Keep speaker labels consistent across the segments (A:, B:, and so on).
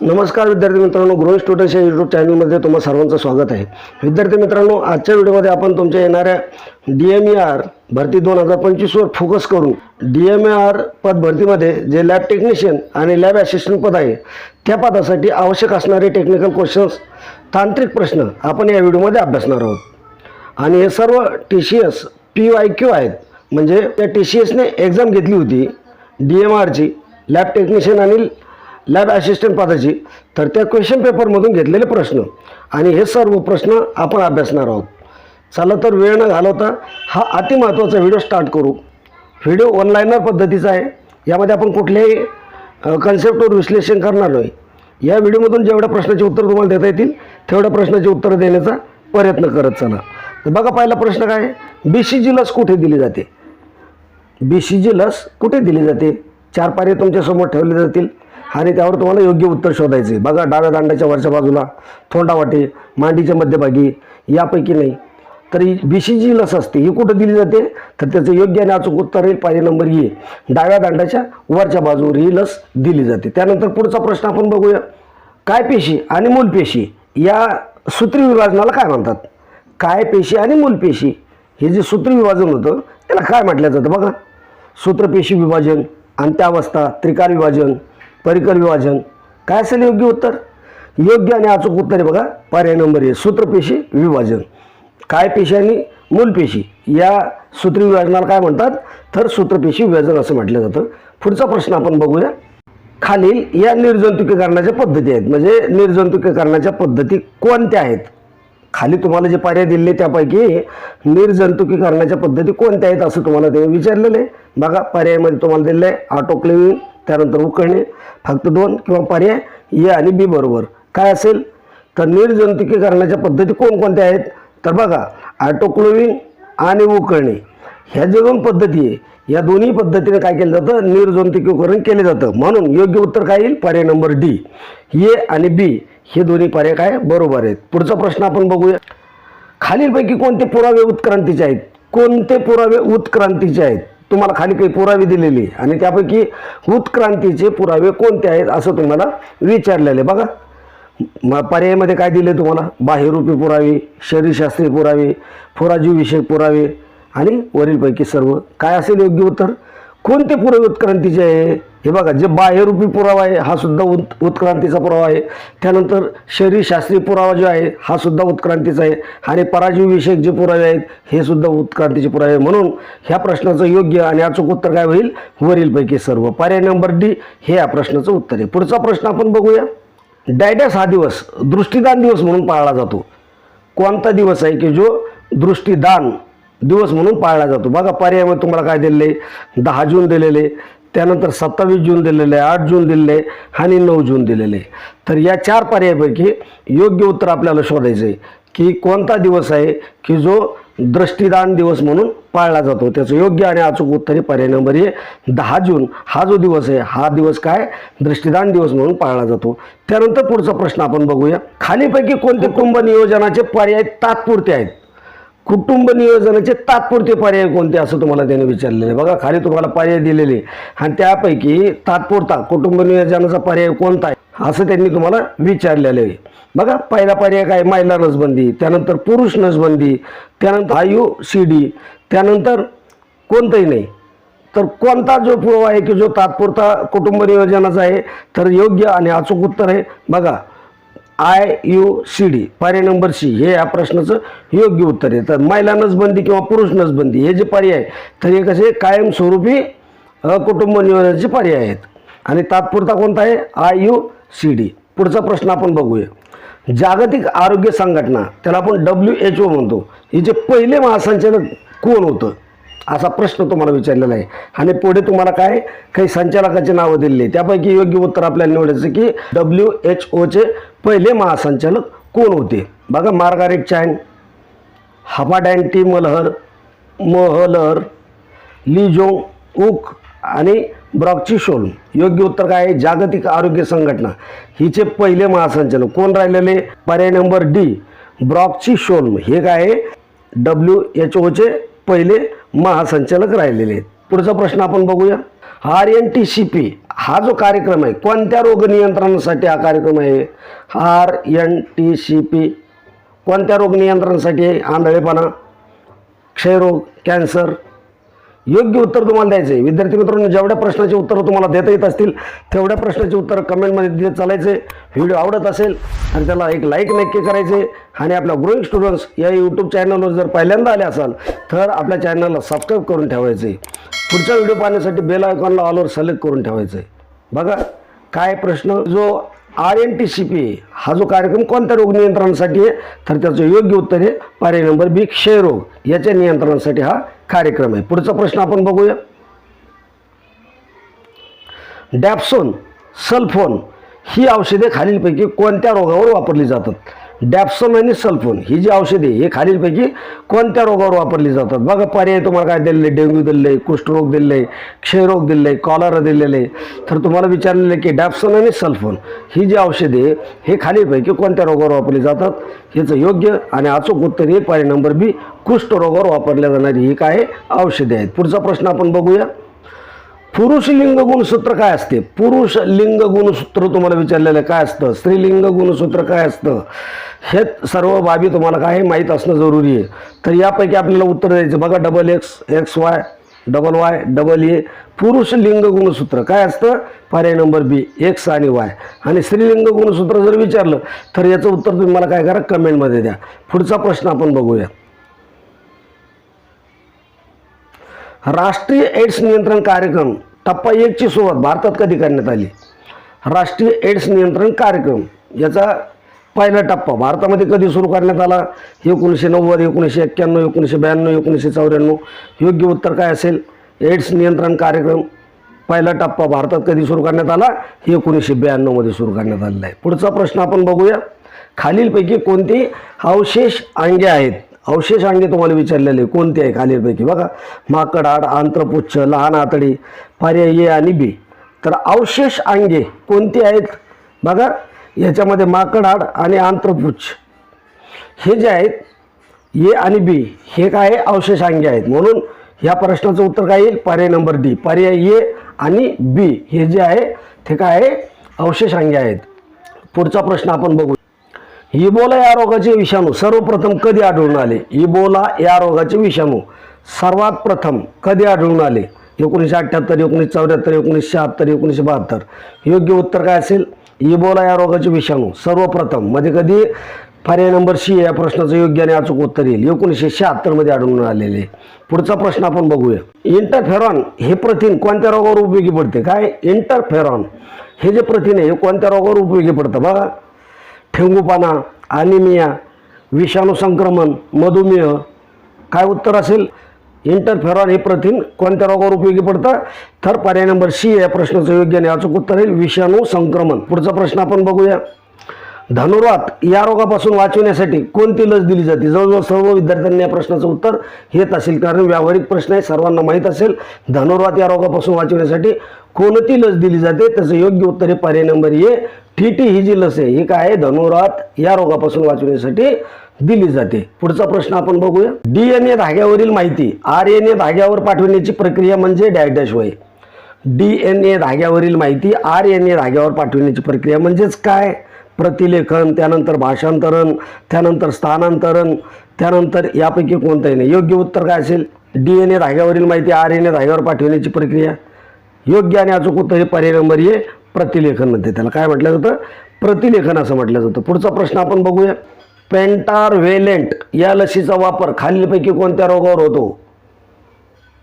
A: नमस्कार विद्यार्थी मित्रांनो गृह स्टुडंट्स या यूट्यूब चॅनलमध्ये तुम्हा सर्वांचं स्वागत आहे. विद्यार्थी मित्रांनो आजच्या व्हिडिओमध्ये आपण तुमच्या येणाऱ्या डी एम ई आर भरती दोन हजार पंचवीसवर फोकस करून डी एम ए आर पद भरतीमध्ये जे लॅब टेक्निशियन आणि लॅब असिस्टंट पद आहे त्या पदासाठी आवश्यक असणारे टेक्निकल क्वेश्चन्स तांत्रिक प्रश्न आपण या व्हिडिओमध्ये अभ्यासणार आहोत. आणि हे सर्व T C S P Y Q आहेत. म्हणजे त्या टी सी एसने एक्झाम घेतली होती डी एम आरची लॅब टेक्निशियन आणि लॅब असिस्टंट पदाची. तर त्या क्वेश्चन पेपरमधून घेतलेले प्रश्न. आणि हे सर्व प्रश्न आपण अभ्यासणार आहोत. चला तर वेळ न घालवता हा अतिमहत्त्वाचा व्हिडिओ स्टार्ट करू. व्हिडिओ ऑनलाईनर पद्धतीचा आहे. यामध्ये आपण कुठल्याही कन्सेप्टवर विश्लेषण करणार नाही. या व्हिडिओमधून जेवढ्या प्रश्नाचे उत्तर तुम्हाला देता येतील तेवढ्या प्रश्नाचे उत्तर देण्याचा प्रयत्न करत चला. तर बघा पहिला प्रश्न काय आहे? बी सी जी लस कुठे दिली जाते? बी सी जी लस कुठे दिली जाते? चार पारे तुमच्यासमोर ठेवले जातील. आणि त्यावर तुम्हाला योग्य उत्तर शोधायचे. आहे. बघा डाव्या दांडाच्या वरच्या बाजूला थोंडावाटे मांडीच्या मध्यभागी यापैकी नाही. तर बी सी जी लस असते ही कुठं दिली जाते? तर त्याचं योग्य आणि अचूक उत्तर येईल. पाहिजे नंबर ये डाव्या दांडाच्या वरच्या बाजूवर ही लस दिली जाते. त्यानंतर पुढचा प्रश्न आपण बघूया. काय पेशी आणि मूलपेशी या सूत्री विभाजनाला काय म्हणतात? काय पेशी आणि मूलपेशी हे जे सूत्रविभाजन होतं त्याला काय म्हटलं जातं? बघा. सूत्रपेशी विभाजन अंत्यावस्था त्रिकार विभाजन परिकर विभाजन काय असेल योग्य उत्तर? योग्य आणि अचूक उत्तर आहे बघा. पर्याय नंबर आहे सूत्रपेशी विभाजन. काय पेशी आणि मूलपेशी या सूत्रविभाजनाला काय म्हणतात? तर सूत्रपेशी विभाजन असं म्हटलं जातं. पुढचा प्रश्न आपण बघूया. खालील या निर्जंतुकीकरणाच्या पद्धती आहेत. म्हणजे निर्जंतुकीकरणाच्या पद्धती कोणत्या आहेत? खाली तुम्हाला जे पर्याय दिले त्यापैकी निर्जंतुकीकरणाच्या पद्धती कोणत्या आहेत असं तुम्हाला ते विचारलेलं आहे. बघा पर्यायामध्ये तुम्हाला दिलेलं आहे. ऑटोक्लेविंग त्यानंतर उकळणे फक्त दोन किंवा पर्याय ए आणि बी बरोबर. काय असेल? तर निर्जंतुकीकरणाच्या पद्धती कोणकोणत्या आहेत? तर बघा ऑटोक्लोविंग आणि उकळणे. ह्या ज्या दोन पद्धती आहे या दोन्ही पद्धतीने काय केलं जातं? निर्जंतुकीकरण केलं जातं. म्हणून योग्य उत्तर काय येईल? पर्याय नंबर डी. ए आणि बी हे दोन्ही पर्याय काय? बरोबर आहेत. पुढचा प्रश्न आपण बघूया. खालीलपैकी कोणते पुरावे उत्क्रांतीचे आहेत? कोणते पुरावे उत्क्रांतीचे आहेत? तुम्हाला खाली काही पुरावे दिलेले आणि त्यापैकी उत्क्रांतीचे पुरावे कोणते आहेत असं तुम्हाला विचारलेले बघा म पर्यायामध्ये काय दिले तुम्हाला? बाह्यरूपी पुरावे शरीरशास्त्रीय पुरावे पुराजीविषयक पुरावे आणि वरीलपैकी सर्व. काय असेल योग्य उत्तर? कोणते पुरावे उत्क्रांतीचे आहे? हे बघा जे बाह्यरूपी पुरावा आहे हा सुद्धा उत उत्क्रांतीचा पुरावा आहे. त्यानंतर शरीरशास्त्रीय पुरावा जो आहे हा सुद्धा उत्क्रांतीचा आहे. आणि पराजीवविषयक जे पुरावे आहेत हे सुद्धा उत्क्रांतीचे पुरावे आहे म्हणून ह्या प्रश्नाचं योग्य आणि अचूक उत्तर काय होईल? वरीलपैकी सर्व. पर्याय नंबर डी हे या प्रश्नाचं उत्तर आहे. पुढचा प्रश्न आपण बघूया. डायडॅस हा दिवस दृष्टीदान दिवस म्हणून पाळला जातो. कोणता दिवस आहे की जो दृष्टीदान दिवस म्हणून पाळला जातो? बघा पर्यायामध्ये तुम्हाला काय दिलेलं आहे? दहा जून दिलेले त्यानंतर सत्तावीस जून दिलेले आहे आठ जून दिलेले आहे आणि नऊ जून दिलेले. आहे तर या चार पर्यायापैकी योग्य उत्तर आपल्याला शोधायचं आहे की कोणता दिवस आहे की जो दृष्टीदान दिवस म्हणून पाळला जातो. त्याचं योग्य आणि अचूक उत्तर हे पर्याय नंबर आहे दहा जून हा जो दिवस आहे हा दिवस काय? दृष्टीदान दिवस म्हणून पाळला जातो. त्यानंतर पुढचा प्रश्न आपण बघूया. खालीपैकी कोणते कुटुंब नियोजनाचे पर्याय तात्पुरते आहेत? कुटुंब नियोजनाचे तात्पुरते पर्याय कोणते असं तुम्हाला त्याने विचारलेलं आहे? बघा खाली तुम्हाला पर्याय दिलेले आणि त्यापैकी तात्पुरता कुटुंब नियोजनाचा पर्याय कोणता आहे? असं त्यांनी तुम्हाला विचारलेलं आहे. बघा पहिला पर्याय काय? महिला नसबंदी त्यानंतर पुरुष नसबंदी त्यानंतर आयु सी डी त्यानंतर कोणतंही नाही. तर कोणता जो पूर्व आहे की जो तात्पुरता कुटुंब नियोजनाचा आहे तर योग्य आणि अचूक उत्तर आहे. बघा आय यू सी डी पर्याय नंबर सी हे या प्रश्नाचं योग्य उत्तर आहे. तर महिला नसबंदी किंवा पुरुष नसबंदी हे जे पर्याय तर हे कसे कायमस्वरूपी कुटुंब नियोजनाचे पर्याय आहेत. आणि तात्पुरता कोणता आहे? आय यू सी डी पुढचा प्रश्न आपण बघूया. जागतिक आरोग्य संघटना त्याला आपण डब्ल्यू एच ओ म्हणतो. हे जे पहिले महासंचालक कोण होतं? असा प्रश्न तुम्हाला विचारलेला आहे. आणि पुढे तुम्हाला काय काही संचालकाचे नावं दिलेली त्यापैकी योग्य उत्तर आपल्याला निवडायचं की डब्ल्यू एच ओचे पहिले महासंचालक कोण होते? बघा मार्गारेट चॅन हपाडॅन्टी मलहर महलहर लिजोंग उक आणि ब्रॉक्चिशोल योग्य उत्तर काय आहे? जागतिक आरोग्य संघटना. हिचे पहिले महासंचालक कोण राहिलेले? पर्याय नंबर डी ब्रॉकची हे काय आहे? डब्ल्यू एच ओचे पहिले महासंचालक राहिलेले आहेत. पुढचा प्रश्न आपण बघूया. R N T C P हा जो कार्यक्रम आहे कोणत्या रोग नियंत्रणासाठी हा कार्यक्रम आहे? R N T C P कोणत्या रोग नियंत्रणासाठी आंधळेपणा क्षयरोग कॅन्सर योग्य उत्तर तुम्हाला द्यायचं आहे विद्यार्थी मित्रांनो जेवढ्या प्रश्नाचे उत्तर तुम्हाला देता येत असतील तेवढ्या प्रश्नाचे उत्तर कमेंटमध्ये देत चालायचे व्हिडिओ आवडत असेल आणि त्याला एक लाईक नक्की करायचे आणि आपल्या ग्रोईंग स्टुडंट्स या यूट्यूब चॅनलवर जर पहिल्यांदा आले असाल तर आपल्या चॅनलला सबस्क्राईब करून ठेवायचे पुढचा व्हिडिओ पाहण्यासाठी बेल आयकॉनला ऑलवर सिलेक्ट करून ठेवायचं आहे बघा काय प्रश्न? जो R N T C P हा जो कार्यक्रम कोणत्या रोग नियंत्रणासाठी आहे? तर त्याचं योग्य उत्तर आहे पर्याय नंबर बी क्षयरोग याच्या नियंत्रणासाठी हा कार्यक्रम आहे. पुढचा प्रश्न आपण बघूया. डॅप्सोन सल्फोन ही औषधे खालीलपैकी कोणत्या रोगावर वापरली जातात? डॅप्सोन आणि सल्फोन ही जी औषधे हे खालीलपैकी कोणत्या रोगावर वापरली जातात? बघा पर्याय तुम्हाला काय दिलेले? डेंग्यू दिलेलं आहे कुष्ठरोग दिलेलं आहे क्षयरोग दिलेलं आहे कॉलरा दिलेलं. आहे तर तुम्हाला विचारलेलं आहे की डॅप्सोन आणि सल्फोन ही जी औषधे हे खालीलपैकी कोणत्या रोगावर वापरली जातात? याचं योग्य आणि अचूक उत्तर हे पर्याय नंबर बी कुष्ठरोगावर वापरल्या जाणारी ही काय औषधे आहेत. पुढचा प्रश्न आपण बघूया. पुरुष लिंग गुणसूत्र काय असते? पुरुष लिंग गुणसूत्र तुम्हाला विचारलेलं काय असतं? स्त्रीलिंग गुणसूत्र काय असतं? हे सर्व बाबी तुम्हाला काय माहीत असणं जरुरी आहे. तर यापैकी आपल्याला उत्तर द्यायचं बघा double X X Y double Y double A पुरुष लिंग गुणसूत्र काय असतं? पर्याय नंबर बी एक्स आणि वाय आणि स्त्रीलिंग गुणसूत्र जर विचारलं तर याचं उत्तर तुम्ही मला काय करा? कमेंटमध्ये द्या. पुढचा प्रश्न आपण बघूया. राष्ट्रीय एड्स नियंत्रण कार्यक्रम टप्पा एकची सुरुवात भारतात कधी करण्यात आली? राष्ट्रीय एड्स नियंत्रण कार्यक्रम याचा पहिला टप्पा भारतामध्ये कधी सुरू करण्यात आला? एकोणीसशे नव्वद एकोणीसशे एक्क्याण्णव एकोणीसशे ब्याण्णव एकोणीसशे चौऱ्याण्णव योग्य उत्तर काय असेल? एड्स नियंत्रण कार्यक्रम पहिला टप्पा भारतात कधी सुरू करण्यात आला? एकोणीसशे ब्याण्णवमध्ये सुरू करण्यात आलेला आहे. पुढचा प्रश्न आपण बघूया. खालीलपैकी कोणते अवशेष अंगे आहेत? अवशेष अंगे तुम्हाला विचारलेले कोणते आहे खालीलपैकी? बघा माकडाड आंत्रपुच्छ लहान आतडी पर्याय ए आणि बी. तर अवशेष अंगे कोणती आहेत? बघा याच्यामध्ये माकडाड आणि आंत्रपुच्छ. हे जे आहेत ए आणि बी हे काय आहे अवशेष अंगे आहेत? म्हणून या प्रश्नाचं उत्तर काय येईल? पर्याय नंबर डी. पर्याय ए आणि बी हे जे आहे ते काय आहे? अवशेष अंगे आहेत. पुढचा प्रश्न आपण बघू इबोला या रोगाचे विषाणू सर्वप्रथम कधी आढळून आले? इबोला या रोगाचे विषाणू. सर्वात प्रथम कधी आढळून आले? एकोणीसशे अठ्ठ्याहत्तर एकोणीसशे चौऱ्याहत्तर एकोणीसशे शहात्तर एकोणीसशे बहात्तर. योग्य उत्तर काय असेल? इबोला या रोगाचे विषाणू. सर्वप्रथम म्हणजे कधी? पर्याय नंबर सी या प्रश्नाचं योग्य आणि अचूक उत्तर येईल. एकोणीसशे शहात्तरमध्ये आढळून आलेले. पुढचा प्रश्न आपण बघूया. इंटरफेरॉन हे प्रथिन कोणत्या रोगावर उपयोगी पडते? काय? इंटरफेरॉन. हे जे प्रथिन आहे हे कोणत्या रोगावर उपयोगी पडतं बघा? ठेंगूपाना ॲनिमिया विषाणू संक्रमण मधुमेह. काय उत्तर असेल? इंटरफेरॉन हे प्रथिन कोणत्या रोगावर उपयोगी पडतं? तर पर्याय नंबर सी या प्रश्नाचं योग्य आणि अचूक उत्तर येईल विषाणू संक्रमण. पुढचा प्रश्न आपण बघूया. धनुर्वात या रोगापासून वाचवण्यासाठी कोणती लस दिली जाते? जवळजवळ सर्व विद्यार्थ्यांनी या प्रश्नाचं उत्तर येत असेल. कारण व्यावहारिक प्रश्न आहे सर्वांना माहीत असेल धनुर्वात या रोगापासून वाचवण्यासाठी कोणती लस दिली जाते? त्याचं योग्य उत्तर आहे पर्याय नंबर ए टी टी ही जी लस आहे ही काय आहे? धनुर्वात या रोगापासून वाचवण्यासाठी दिली जाते. पुढचा प्रश्न आपण बघूया. डी एन ए धाग्यावरील माहिती आर एन ए धाग्यावर पाठवण्याची प्रक्रिया म्हणजे डॅश डॅश होय डी एन ए धाग्यावरील माहिती आर एन ए धाग्यावर पाठवण्याची प्रक्रिया म्हणजेच काय? प्रतिलेखन त्यानंतर भाषांतरण त्यानंतर स्थानांतरण त्यानंतर यापैकी कोणतंही नाही. योग्य उत्तर काय असेल? डी एन ए धाग्यावरील माहिती आर एन ए धाग्यावर पाठवण्याची प्रक्रिया. योग्य आणि अचूक उत्तर हे पर्याय नंबर ए प्रतिलेखन म्हणते त्याला काय म्हटलं जातं? प्रतिलेखन असं म्हटलं जातं. पुढचा प्रश्न आपण बघूया. पेंटारव्हेलेंट या लसीचा वापर खालीलपैकी कोणत्या रोगावर होतो?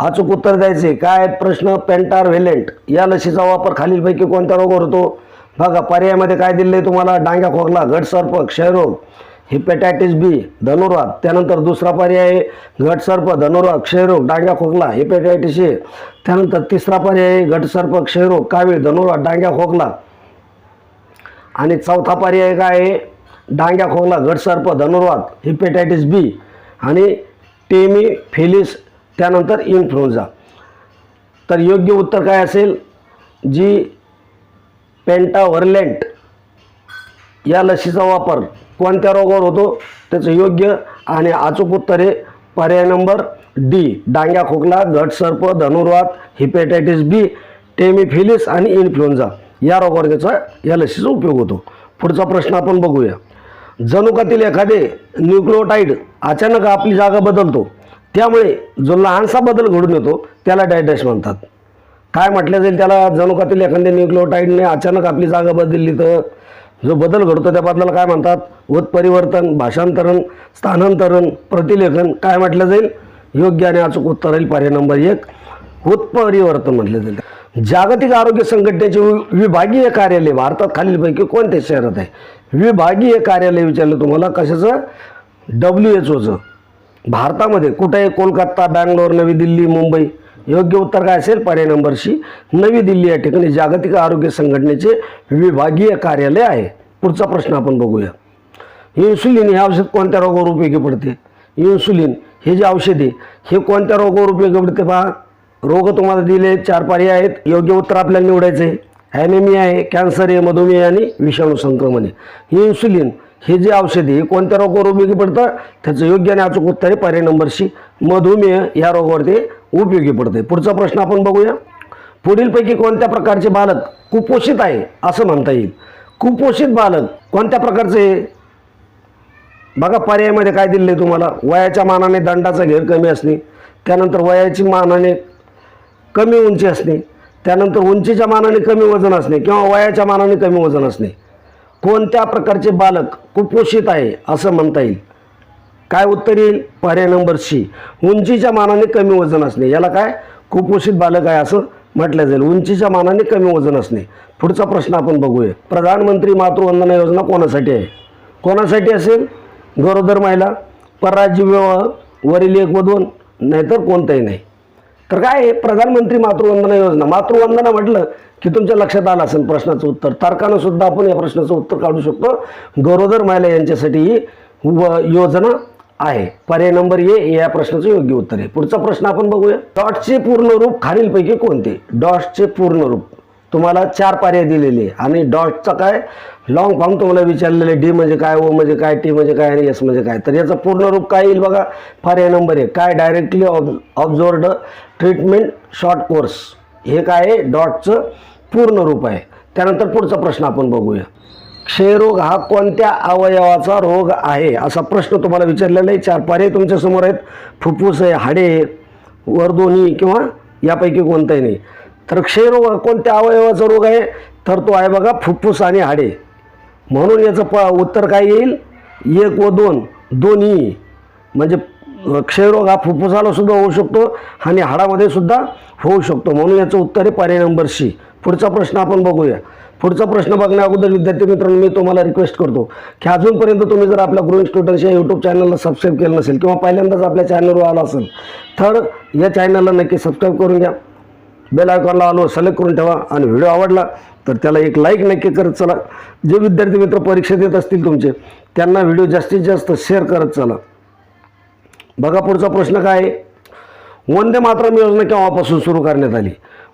A: अचूक उत्तर द्यायचे. काय आहेत प्रश्न? पेंटारव्हेलेंट या लसीचा वापर खालीलपैकी कोणत्या रोगावर होतो? बघा पर्यायामध्ये काय दिले तुम्हाला? डांग्या खोकला घटसर्प क्षयरोग हिपेटायटिस बी धनुर्वात. त्यानंतर दुसरा पर्याय आहे घटसर्प धनुर्वात क्षयरोग डांग्या खोकला हिपेटायटिस ए त्यानंतर तिसरा पर्याय आहे घटसर्प क्षयरोग कावीळ धनुर्वात डांग्या खोकला. आणि चौथा पर्याय काय आहे? डांग्या खोकला घटसर्प धनुर्वात हिपेटायटिस बी आणि टेमी फेलिस त्यानंतर इन्फ्लुएन्झा तर योग्य उत्तर काय असेल? जी पेंटावरलेंट. या लसीचा वापर कोणत्या रोगावर होतो त्याचं योग्य आणि अचूक उत्तर आहे पर्याय नंबर डी. डांग्या खोकला घटसर्प धनुर्वात हिपॅटायटिस बी टेमिफिलिस आणि इन्फ्लुएन्झा या रोगावर त्याचा या लसीचा उपयोग होतो. पुढचा प्रश्न आपण बघूया. जनुकातील एखादे न्यूक्लिओटाईड अचानक आपली जागा बदलतो. त्यामुळे जो लहानसा बदल घडून येतो त्याला डायडॅश म्हणतात. काय म्हटलं जाईल त्याला? जनुकातील एखाद्या न्यूक्लिओटाईडने अचानक आपली जागा बदलली तर? जो बदल घडतो त्या बदलाला काय म्हणतात? उत्परिवर्तन भाषांतरण स्थानांतरण प्रतिलेखन काय म्हटलं जाईल? योग्य आणि अचूक उत्तर राहील. पर्याय नंबर एक उत्परिवर्तन म्हटलं जाईल. जागतिक आरोग्य संघटनेचे वि- विभागीय कार्यालय भारतात खालीलपैकी कोणत्या शहरात आहे? विभागीय कार्यालय विचारलं तुम्हाला. कशाचं? डब्ल्यू एच ओचं भारतामध्ये कुठे आहे? कोलकाता बँगलोर नवी दिल्ली मुंबई. योग्य उत्तर काय असेल? पर्याय नंबर सी नवी दिल्ली या ठिकाणी जागतिक आरोग्य संघटनेचे विभागीय कार्यालय आहे. पुढचा प्रश्न आपण बघूया. इन्सुलिन हे औषध कोणत्या रोगावर उपयोगी पडते? इन्सुलिन हे जे औषध आहे हे कोणत्या रोगावर उपयोगी पडते पहा? रोग तुम्हाला दिले चार पर्याय आहेत. योग्य उत्तर आपल्याला निवडायचं आहे ॲनेमिया आहे कॅन्सर आहे मधुमेह आणि विषाणू संक्रमण आहे. इन्सुलिन हे जे औषध आहे हे कोणत्या रोगावर उपयोगी पडतं? त्याचं योग्य आणि अचूक उत्तर आहे. पर्याय नंबर सी मधुमेह या रोगावर ते उपयोगी पडते पुढचा प्रश्न आपण बघूया. पुढीलपैकी कोणत्या प्रकारचे बालक कुपोषित आहे असं म्हणता येईल. कुपोषित बालक कोणत्या प्रकारचे बघा पर्यायामध्ये काय दिलेलं आहे तुम्हाला? वयाच्या मानाने दंडाचा घेर कमी असणे त्यानंतर वयाची मानाने कमी उंची असणे त्यानंतर उंचीच्या मानाने कमी वजन असणे किंवा वयाच्या मानाने कमी वजन असणे. कोणत्या प्रकारचे बालक कुपोषित आहे असं म्हणता येईल. काय उत्तर येईल? पर्याय नंबर सी. उंचीच्या मानाने कमी वजन असणे. याला काय? कुपोषित बालक आहे असं म्हटलं जाईल. उंचीच्या मानाने कमी वजन असणे. पुढचा प्रश्न आपण बघूया. प्रधानमंत्री मातृवंदना योजना कोणासाठी आहे? कोणासाठी असेल? गरोदर महिला परराज्य विवाह वरील एक व दोन नाहीतर कोणतंही नाही. तर काय आहे? प्रधानमंत्री मातृवंदना योजना. मातृवंदना म्हटलं की तुमच्या लक्षात आलं असेल प्रश्नाचं उत्तर. तारखानं सुद्धा आपण या प्रश्नाचं उत्तर काढू शकतो. गरोदर महिला यांच्यासाठी ही व योजना आहे. पर्याय नंबर ए या प्रश्नाचं योग्य उत्तर आहे. पुढचा प्रश्न आपण बघूया. डॉटचे पूर्ण रूप खालीलपैकी कोणते? डॉट्सचे पूर्ण रूप. तुम्हाला चार पर्याय दिलेले आहे. आणि डॉटचा काय? लॉंग फॉर्म तुम्हाला विचारलेले डी म्हणजे काय ओ म्हणजे काय टी म्हणजे काय आणि एस म्हणजे काय. तर याचं पूर्ण रूप काय येईल बघा? पर्याय नंबर एक. काय? Directly ob observed treatment short course हे काय आहे? डॉटचं पूर्ण रूप आहे. त्यानंतर पुढचा प्रश्न आपण बघूया. क्षयरोग हा कोणत्या अवयवाचा रोग आहे? असा प्रश्न तुम्हाला विचारलेला आहे. चार पर्याय तुमच्यासमोर आहेत. फुफ्फुस आहे हाडे वरदोनी वर दोन्ही किंवा यापैकी कोणताही नाही. तर क्षयरोग हा कोणत्या अवयवाचा रोग आहे? तर तो आहे बघा फुफ्फुस आणि हाडे. म्हणून याचं प उत्तर काय येईल? एक व दोन दोन्ही. म्हणजे क्षयरोग हा फुफ्फुसाला सुद्धा होऊ शकतो आणि हाडामध्ये सुद्धा होऊ शकतो. म्हणून याचं उत्तर आहे पर्याय नंबर सी. पुढचा प्रश्न आपण बघूया. पुढचा प्रश्न बघण्या अगोदर विद्यार्थी मित्रांनो मी तुम्हाला रिक्वेस्ट करतो की अजूनपर्यंत तुम्ही जर आपल्या ग्रोईंग स्टुडंट्स या यूट्यूब चॅनलला सबस्क्राईब केलं नसेल किंवा पहिल्यांदाच आपल्या चॅनलवर आला असेल तर या चॅनलला नक्की सबस्क्राईब करून घ्या. बेल आयकॉनला आलो सिलेक्ट करून ठेवा आणि व्हिडिओ आवडला तर त्याला एक लाईक नक्की करत चला. जे विद्यार्थी मित्र परीक्षा देत असतील तुमचे त्यांना व्हिडिओ जास्तीत जास्त शेअर करत चला. बघा पुढचा प्रश्न काय आहे. वंदे मातरम योजना केव्हापासून सुरू करण्यात आली?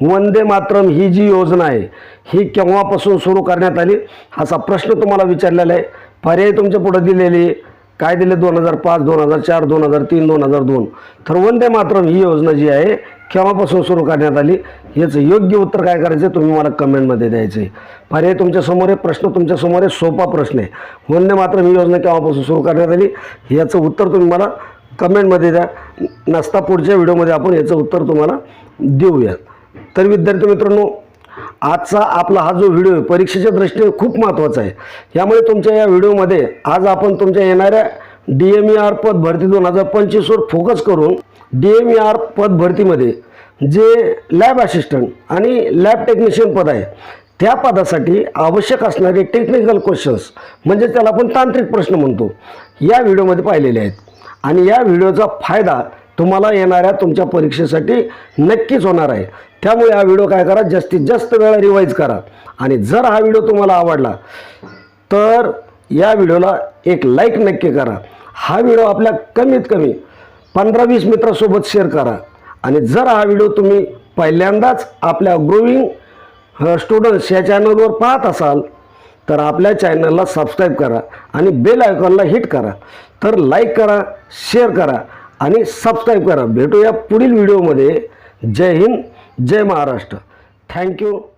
A: वंदे मातरम ही जी योजना आहे ही केव्हापासून सुरू करण्यात आली असा प्रश्न तुम्हाला विचारलेला आहे. पर्याय तुमच्यापुढे दिलेले आहे. काय दिले? दोन हजार पाच दोन हजार चार दोन हजार तीन दोन हजार दोन. तर वंदे मातरम ही योजना जी आहे केव्हापासून सुरू करण्यात आली? याचं योग्य उत्तर काय करायचं? आहे तुम्ही मला कमेंटमध्ये द्यायचं आहे. पर्याय तुमच्यासमोर आहे प्रश्न तुमच्यासमोर आहे सोपा प्रश्न आहे. वंदे मातरम ही योजना केव्हापासून सुरू करण्यात आली? याचं उत्तर तुम्ही मला कमेंटमध्ये द्या. नसता पुढच्या व्हिडिओमध्ये आपण याचं उत्तर तुम्हाला देऊया तर विद्यार्थी मित्रांनो आजचा आपला हा जो व्हिडिओ आहे परीक्षेच्या दृष्टीने खूप महत्त्वाचा आहे. यामुळे तुमच्या या व्हिडिओमध्ये आज आपण तुमच्या येणाऱ्या डी एम ई आर पद भरती दोन हजार पंचवीसवर फोकस करून डी एम ई आर पद भरतीमध्ये जे लॅब असिस्टंट आणि लॅब टेक्निशियन पद आहे त्या पदासाठी आवश्यक असणारे टेक्निकल क्वेश्चन्स म्हणजे त्याला आपण तांत्रिक प्रश्न म्हणतो या व्हिडिओमध्ये पाहिलेले आहेत. आणि या व्हिडिओचा फायदा तुम्हाला येणाऱ्या तुमच्या परीक्षेसाठी नक्कीच होणार आहे. त्यामुळे हा व्हिडिओ काय करा? जास्तीत जास्त वेळा रिवाईज करा. आणि जर हा व्हिडिओ तुम्हाला आवडला तर या व्हिडिओला एक लाईक नक्की करा. हा व्हिडिओ आपल्या कमीत कमी पंधरा वीस मित्रासोबत शेअर करा. आणि जर हा व्हिडिओ तुम्ही पहिल्यांदाच आपल्या ग्रोविंग स्टुडंट्स या चॅनलवर पाहत असाल तर आपल्या चॅनलला सबस्क्राईब करा आणि बेल आयकॉनला हिट करा. तर लाईक करा शेअर करा आणि सबस्क्राईब करा. भेटूया पुढील व्हिडिओमध्ये जय हिंद. जय महाराष्ट्र. Thank you